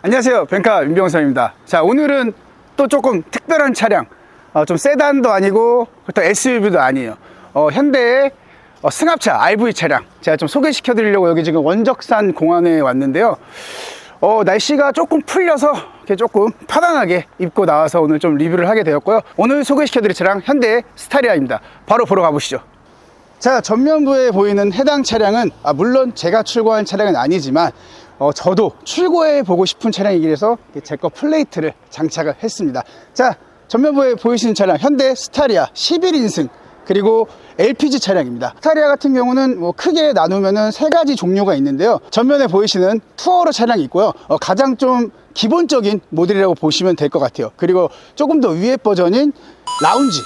안녕하세요. 뱅카 윤병선입니다. 자, 오늘은 또 조금 특별한 차량. 어, 좀 세단도 아니고, 또 SUV도 아니에요. 어, 현대의 어, 승합차 RV 차량. 제가 좀 소개시켜 드리려고 여기 지금 원적산 공항에 왔는데요. 어, 날씨가 조금 풀려서 이렇게 조금 편안하게 입고 나와서 오늘 좀 리뷰를 하게 되었고요. 오늘 소개시켜 드릴 차량 현대의 스타리아입니다. 바로 보러 가보시죠. 자 전면부에 보이는 해당 차량은 아, 물론 제가 출고한 차량은 아니지만 어, 저도 출고해 보고 싶은 차량이기 해서 제 거 플레이트를 장착을 했습니다. 자 전면부에 보이시는 차량 현대 스타리아 11인승 그리고 LPG 차량입니다. 스타리아 같은 경우는 뭐 크게 나누면은 세 가지 종류가 있는데요. 전면에 보이시는 투어러 차량이 있고요. 어, 가장 좀 기본적인 모델이라고 보시면 될 것 같아요. 그리고 조금 더 위에 버전인 라운지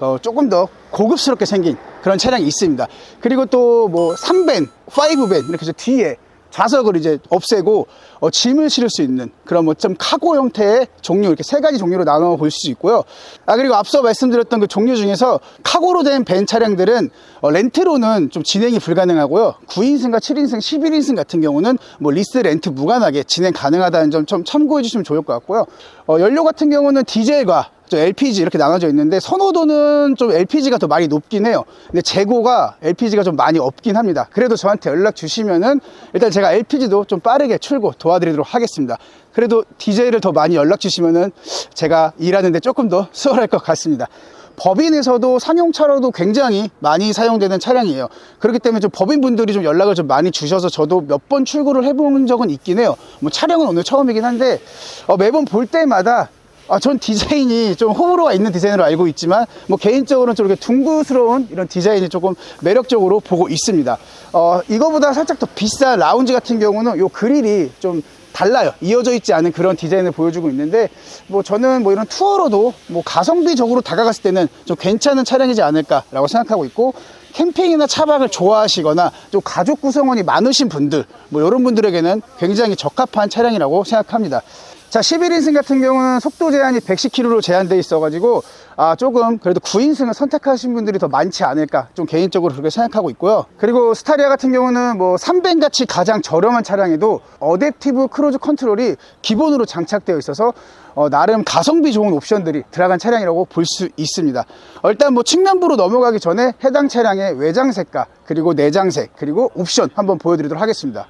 어, 조금 더 고급스럽게 생긴 그런 차량이 있습니다. 그리고 또 뭐 3밴, 5밴 이렇게 해서 뒤에 좌석을 이제 없애고 어, 짐을 실을 수 있는 그런 뭐 좀 카고 형태의 종류 이렇게 세 가지 종류로 나눠 볼 수 있고요. 아 그리고 앞서 말씀드렸던 그 종류 중에서 카고로 된밴 차량들은 어, 렌트로는 좀 진행이 불가능하고요. 9인승과 7인승, 11인승 같은 경우는 뭐 리스 렌트 무관하게 진행 가능하다는 점 좀 참고해 주시면 좋을 것 같고요. 어, 연료 같은 경우는 디젤과 좀 LPG 이렇게 나눠져 있는데 선호도는 좀 LPG가 더 많이 높긴 해요. 근데 재고가 LPG가 좀 많이 없긴 합니다. 그래도 저한테 연락 주시면은 일단 제가 LPG도 좀 빠르게 출고 도와드리도록 하겠습니다. 그래도 디젤을 더 많이 연락 주시면은 제가 일하는데 조금 더 수월할 것 같습니다. 법인에서도 상용차로도 굉장히 많이 사용되는 차량이에요. 그렇기 때문에 좀 법인분들이 좀 연락을 좀 많이 주셔서 저도 몇 번 출고를 해본 적은 있긴 해요. 뭐 촬영은 오늘 처음이긴 한데 어, 매번 볼 때마다 아, 전 디자인이 좀 호불호가 있는 디자인으로 알고 있지만, 뭐, 개인적으로는 좀 이렇게 둥그스러운 이런 디자인이 조금 매력적으로 보고 있습니다. 어, 이거보다 살짝 더 비싼 라운지 같은 경우는 요 그릴이 좀 달라요. 이어져 있지 않은 그런 디자인을 보여주고 있는데, 뭐, 저는 뭐 이런 투어로도 뭐 가성비적으로 다가갔을 때는 좀 괜찮은 차량이지 않을까라고 생각하고 있고, 캠핑이나 차박을 좋아하시거나 좀 가족 구성원이 많으신 분들, 뭐 이런 분들에게는 굉장히 적합한 차량이라고 생각합니다. 자, 11인승 같은 경우는 속도 제한이 110km로 제한되어 있어 가지고, 아, 조금 그래도 9인승을 선택하신 분들이 더 많지 않을까, 좀 개인적으로 그렇게 생각하고 있고요. 그리고 스타리아 같은 경우는 뭐 3밴 같이 가장 저렴한 차량에도 어댑티브 크루즈 컨트롤이 기본으로 장착되어 있어서 어, 나름 가성비 좋은 옵션들이 들어간 차량이라고 볼 수 있습니다. 어, 일단 뭐 측면부로 넘어가기 전에 해당 차량의 외장색과 그리고 내장색 그리고 옵션 한번 보여드리도록 하겠습니다.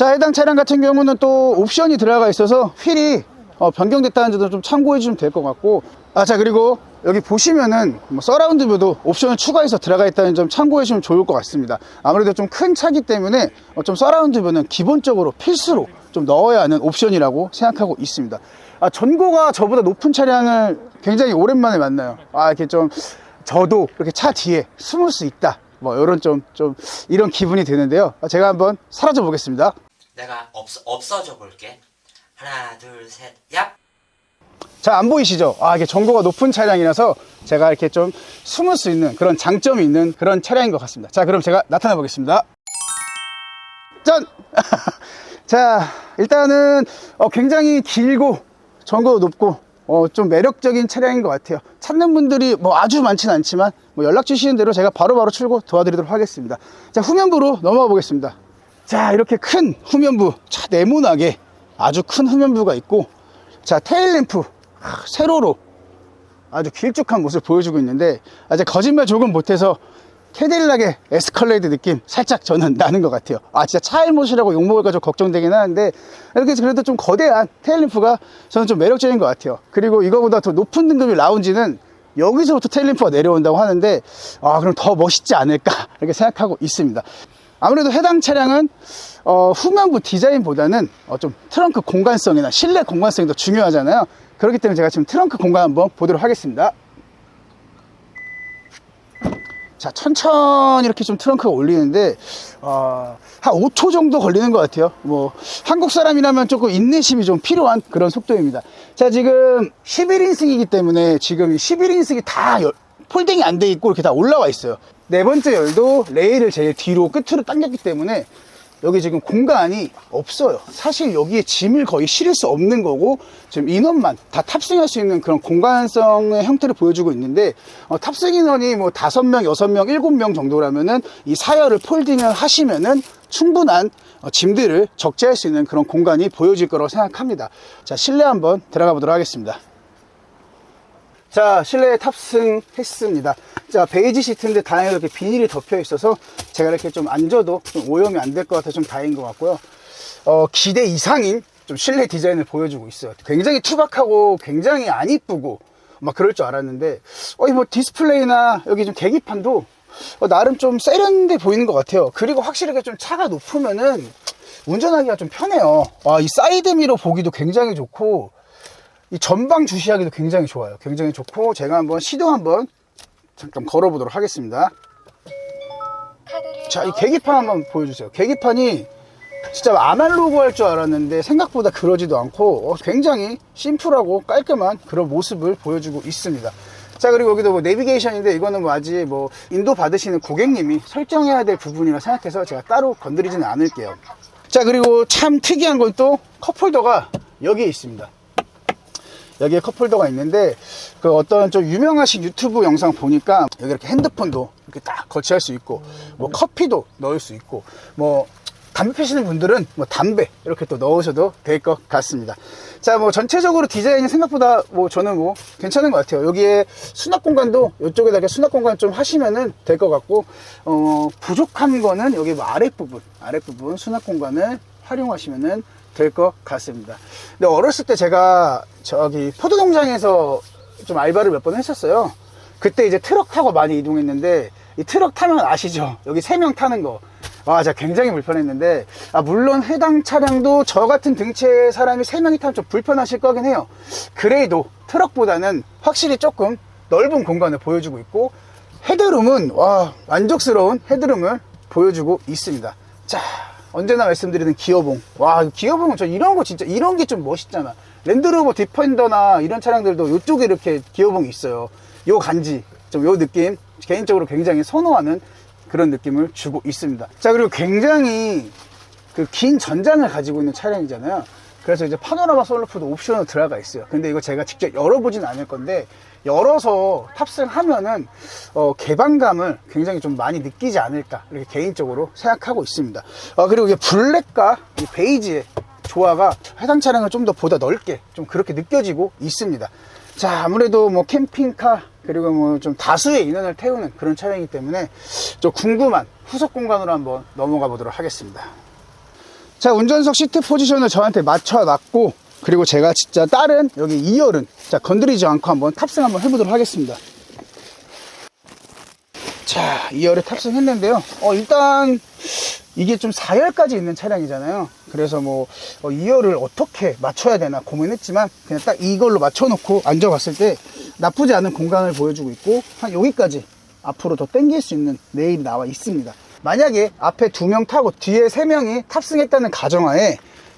자 해당 차량 같은 경우는 또 옵션이 들어가 있어서 휠이 어, 변경됐다는 점도 좀 참고해 주시면 될 것 같고. 아 자 그리고 여기 보시면은 뭐 서라운드 뷰도 옵션을 추가해서 들어가 있다는 점 참고해 주시면 좋을 것 같습니다. 아무래도 좀 큰 차기 때문에 어, 좀 서라운드 뷰는 기본적으로 필수로 좀 넣어야 하는 옵션이라고 생각하고 있습니다. 아 전고가 저보다 높은 차량을 굉장히 오랜만에 만나요. 아 이렇게 좀 저도 이렇게 차 뒤에 숨을 수 있다. 뭐 이런 좀 좀 이런 기분이 드는데요. 아, 제가 한번 사라져 보겠습니다 내가 없어, 없어져 볼게. 하나, 둘, 셋, 얍! 자, 안 보이시죠? 아, 이게 전고가 높은 차량이라서 제가 이렇게 좀 숨을 수 있는 그런 장점이 있는 그런 차량인 것 같습니다. 자, 그럼 제가 나타나 보겠습니다. 짠! 자, 일단은 어, 굉장히 길고 전고도 높고 어, 좀 매력적인 차량인 것 같아요. 찾는 분들이 뭐 아주 많지는 않지만 뭐 연락 주시는 대로 제가 바로 바로 출고 도와드리도록 하겠습니다. 자, 후면부로 넘어가 보겠습니다. 자, 이렇게 큰 후면부, 차 네모나게 아주 큰 후면부가 있고 자, 테일램프 아, 세로로 아주 길쭉한 모습을 보여주고 있는데 아, 제 거짓말 조금 못해서 캐딜락의 에스컬레이드 느낌 살짝 저는 나는 것 같아요. 아 진짜 차일못이라고 욕먹을까 좀 걱정되긴 하는데 이렇게 그래도 좀 거대한 테일램프가 저는 좀 매력적인 것 같아요. 그리고 이거보다 더 높은 등급의 라운지는 여기서부터 테일램프가 내려온다고 하는데 아 그럼 더 멋있지 않을까 이렇게 생각하고 있습니다. 아무래도 해당 차량은 어, 후면부 디자인보다는 어, 좀 트렁크 공간성이나 실내 공간성이 더 중요하잖아요. 그렇기 때문에 제가 지금 트렁크 공간 한번 보도록 하겠습니다. 자, 천천히 이렇게 좀 트렁크가 올리는데, 어, 한 5초 정도 걸리는 것 같아요. 뭐, 한국 사람이라면 조금 인내심이 좀 필요한 그런 속도입니다. 자, 지금 11인승이기 때문에 지금 11인승이 다 열- 폴딩이 안 돼 있고 이렇게 다 올라와 있어요. 네 번째 열도 레일을 제일 뒤로 끝으로 당겼기 때문에 여기 지금 공간이 없어요. 사실 여기에 짐을 거의 실을 수 없는 거고 지금 인원만 다 탑승할 수 있는 그런 공간성의 형태를 보여주고 있는데 어, 탑승 인원이 뭐 다섯 명, 여섯 명, 일곱 명 정도라면은 이 사열을 폴딩을 하시면은 충분한 어, 짐들을 적재할 수 있는 그런 공간이 보여질 거라고 생각합니다. 자, 실내 한번 들어가 보도록 하겠습니다. 자, 실내에 탑승했습니다. 자, 베이지 시트인데 다행히 이렇게 비닐이 덮여 있어서 제가 이렇게 좀 앉아도 좀 오염이 안 될 것 같아서 좀 다행인 것 같고요. 어, 기대 이상인 좀 실내 디자인을 보여주고 있어요. 굉장히 투박하고 굉장히 안 이쁘고 막 그럴 줄 알았는데, 어, 이 뭐 디스플레이나 여기 좀 계기판도 어, 나름 좀 세련돼 보이는 것 같아요. 그리고 확실하게 좀 차가 높으면은 운전하기가 좀 편해요. 와, 이 사이드 미러 보기도 굉장히 좋고, 이 전방 주시하기도 굉장히 좋아요. 굉장히 좋고 제가 한번 시동 한번 잠깐 걸어보도록 하겠습니다. 자, 이 계기판 한번 보여주세요. 계기판이 진짜 아날로그 할 줄 알았는데 생각보다 그러지도 않고 어, 굉장히 심플하고 깔끔한 그런 모습을 보여주고 있습니다. 자 그리고 여기도 뭐 내비게이션인데 이거는 뭐 아직 뭐 인도 받으시는 고객님이 설정해야 될 부분이라 생각해서 제가 따로 건드리지는 않을게요. 자 그리고 참 특이한 건 또 컵홀더가 여기에 있습니다. 여기에 컵홀더가 있는데 그 어떤 좀 유명하신 유튜브 영상 보니까 여기 이렇게 핸드폰도 이렇게 딱 거치할 수 있고 뭐 커피도 넣을 수 있고 뭐 담배 피시는 분들은 뭐 담배 이렇게 또 넣으셔도 될 것 같습니다. 자, 뭐 전체적으로 디자인이 생각보다 뭐 저는 뭐 괜찮은 것 같아요. 여기에 수납 공간도 이쪽에다 이렇게 수납 공간 좀 하시면은 될 것 같고 어 부족한 거는 여기 뭐 아랫부분 아랫부분 수납 공간을 활용하시면은 될 것 같습니다. 근데 어렸을 때 제가 저기 포도 농장에서 좀 알바를 몇 번 했었어요. 그때 이제 트럭 타고 많이 이동했는데 이 트럭 타면 아시죠? 여기 세 명 타는 거. 와, 진짜 굉장히 불편했는데 아, 물론 해당 차량도 저 같은 등치의 사람이 세 명이 타면 좀 불편하실 거긴 해요. 그래도 트럭보다는 확실히 조금 넓은 공간을 보여주고 있고 헤드룸은 와 만족스러운 헤드룸을 보여주고 있습니다. 자 언제나 말씀드리는 기어봉 와 기어봉은 저 이런 거 진짜 이런 게 좀 멋있잖아. 랜드로버 디펜더나 이런 차량들도 이쪽에 이렇게 기어봉이 있어요. 요 간지 좀 요 느낌 개인적으로 굉장히 선호하는 그런 느낌을 주고 있습니다. 자 그리고 굉장히 그 긴 전장을 가지고 있는 차량이잖아요. 그래서 이제 파노라마 솔루프도 옵션으로 들어가 있어요. 근데 이거 제가 직접 열어보진 않을 건데 열어서 탑승하면은 어, 개방감을 굉장히 좀 많이 느끼지 않을까 이렇게 개인적으로 생각하고 있습니다. 어, 그리고 이게 블랙과 이 베이지의 조화가 해당 차량을 좀 더 보다 넓게 좀 그렇게 느껴지고 있습니다. 자 아무래도 뭐 캠핑카 그리고 뭐 좀 다수의 인원을 태우는 그런 차량이기 때문에 좀 궁금한 후속 공간으로 한번 넘어가 보도록 하겠습니다. 자, 운전석 시트 포지션을 저한테 맞춰 놨고, 그리고 제가 진짜 다른 여기 2열은 자, 건드리지 않고 한번 탑승 한번 해보도록 하겠습니다. 자, 2열에 탑승했는데요. 어, 일단 이게 좀 4열까지 있는 차량이잖아요. 그래서 뭐, 어, 2열을 어떻게 맞춰야 되나 고민했지만, 그냥 딱 이걸로 맞춰놓고 앉아봤을 때 나쁘지 않은 공간을 보여주고 있고, 한 여기까지 앞으로 더 당길 수 있는 레일이 나와 있습니다. 만약에 앞에 두 명 타고 뒤에 세 명이 탑승했다는 가정하에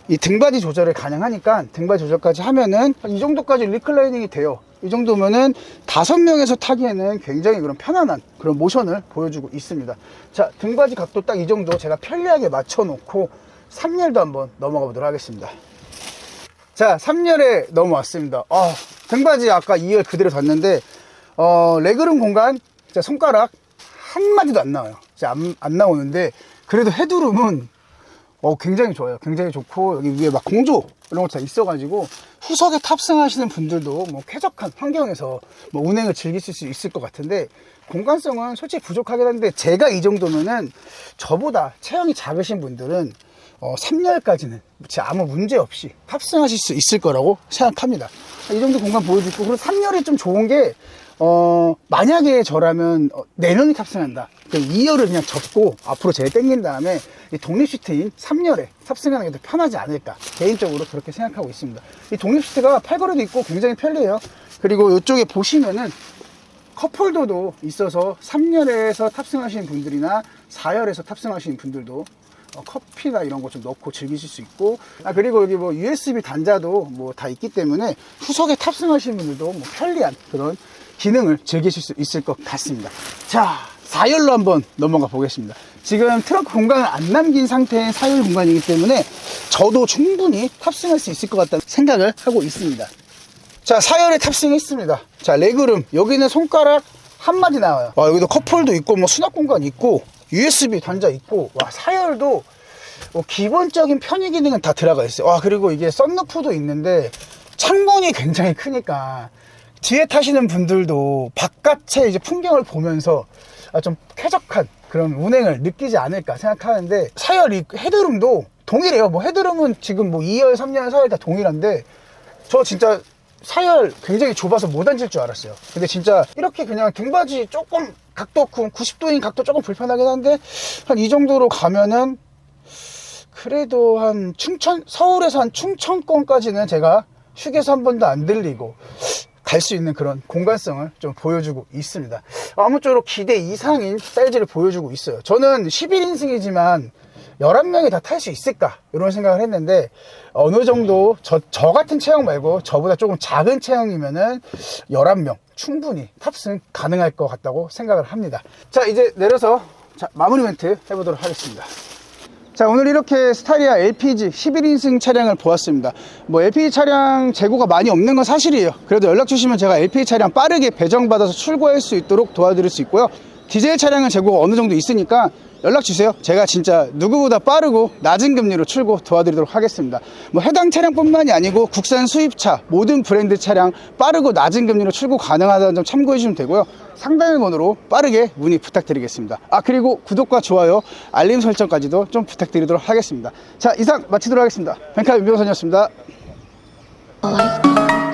이 등받이 조절을 가능하니까 등받이 조절까지 하면은 이 정도까지 리클라이닝이 돼요. 이 정도면은 다섯 명에서 타기에는 굉장히 그런 편안한 그런 모션을 보여주고 있습니다. 자, 등받이 각도 딱 이 정도 제가 편리하게 맞춰 놓고 3열도 한번 넘어가 보도록 하겠습니다. 자, 3열에 넘어왔습니다. 어, 등받이 아까 2열 그대로 뒀는데, 어, 레그룸 공간, 진짜 손가락 한마디도 안 나와요. 안, 안 나오는데, 그래도 헤드룸은, 어, 굉장히 좋아요. 굉장히 좋고, 여기 위에 막 공조, 이런 거다 있어가지고, 후석에 탑승하시는 분들도 뭐 쾌적한 환경에서 뭐 운행을 즐기실 수 있을 것 같은데, 공간성은 솔직히 부족하긴 한데, 제가 이 정도면은, 저보다 체형이 작으신 분들은, 어, 3열까지는 아무 문제 없이 탑승하실 수 있을 거라고 생각합니다. 이 정도 공간 보여주고, 그리고 3열이 좀 좋은 게, 어, 만약에 저라면 어, 4명이 탑승한다. 그럼 2열을 그냥 접고 앞으로 제일 땡긴 다음에 이 독립 시트인 3열에 탑승하는 게 더 편하지 않을까. 개인적으로 그렇게 생각하고 있습니다. 이 독립 시트가 팔걸이도 있고 굉장히 편리해요. 그리고 이쪽에 보시면은 컵홀더도 있어서 3열에서 탑승하시는 분들이나 4열에서 탑승하시는 분들도 어, 커피나 이런 거 좀 넣고 즐기실 수 있고 아 그리고 여기 뭐 USB 단자도 뭐 다 있기 때문에 후석에 탑승하시는 분들도 뭐 편리한 그런 기능을 즐기실 수 있을 것 같습니다 자 4열로 한번 넘어가 보겠습니다. 지금 트렁크 공간을 안 남긴 상태의 4열 공간이기 때문에 저도 충분히 탑승할 수 있을 것 같다는 생각을 하고 있습니다. 자, 4열에 탑승했습니다. 자, 레그룸. 여기는 손가락 한 마디 나와요. 와, 여기도 컵홀도 있고, 뭐 수납 공간 있고, USB 단자 있고, 와, 4열도 뭐 기본적인 편의 기능은 다 들어가 있어요. 와, 그리고 이게 썬루프도 있는데, 창문이 굉장히 크니까, 뒤에 타시는 분들도 바깥의 이제 풍경을 보면서 아, 좀 쾌적한 그런 운행을 느끼지 않을까 생각하는데, 4열 이 헤드룸도 동일해요. 뭐 헤드룸은 지금 뭐 2열, 3열, 4열 다 동일한데, 저 진짜 사열 굉장히 좁아서 못 앉을 줄 알았어요. 근데 진짜 이렇게 그냥 등받이 조금 각도 90도인 각도 조금 불편하긴 한데 한 이 정도로 가면은 그래도 한 충천 서울에서 한 충청권까지는 제가 휴게소 한 번도 안 들리고 갈 수 있는 그런 공간성을 좀 보여주고 있습니다. 아무쪼록 기대 이상인 사이즈를 보여주고 있어요. 저는 11인승이지만 11명이 다 탈 수 있을까? 이런 생각을 했는데, 어느 정도, 저, 저 같은 체형 말고, 저보다 조금 작은 체형이면은, 11명 충분히 탑승 가능할 것 같다고 생각을 합니다. 자, 이제 내려서, 자, 마무리 멘트 해보도록 하겠습니다. 자 오늘 이렇게 스타리아 LPG 11인승 차량을 보았습니다 뭐 LPG 차량 재고가 많이 없는 건 사실이에요 그래도 연락 주시면 제가 LPG 차량 빠르게 배정받아서 출고할 수 있도록 도와드릴 수 있고요 디젤 차량은 재고가 어느 정도 있으니까 연락 주세요 제가 진짜 누구보다 빠르고 낮은 금리로 출고 도와드리도록 하겠습니다 뭐 해당 차량뿐만이 아니고 국산 수입차 모든 브랜드 차량 빠르고 낮은 금리로 출고 가능하다는 점 참고해 주시면 되고요 상단의 번호로 빠르게 문의 부탁드리겠습니다. 아, 그리고 구독과 좋아요, 알림 설정까지도 좀 부탁드리도록 하겠습니다. 자, 이상 마치도록 하겠습니다. 뱅카 윤병선이었습니다. that.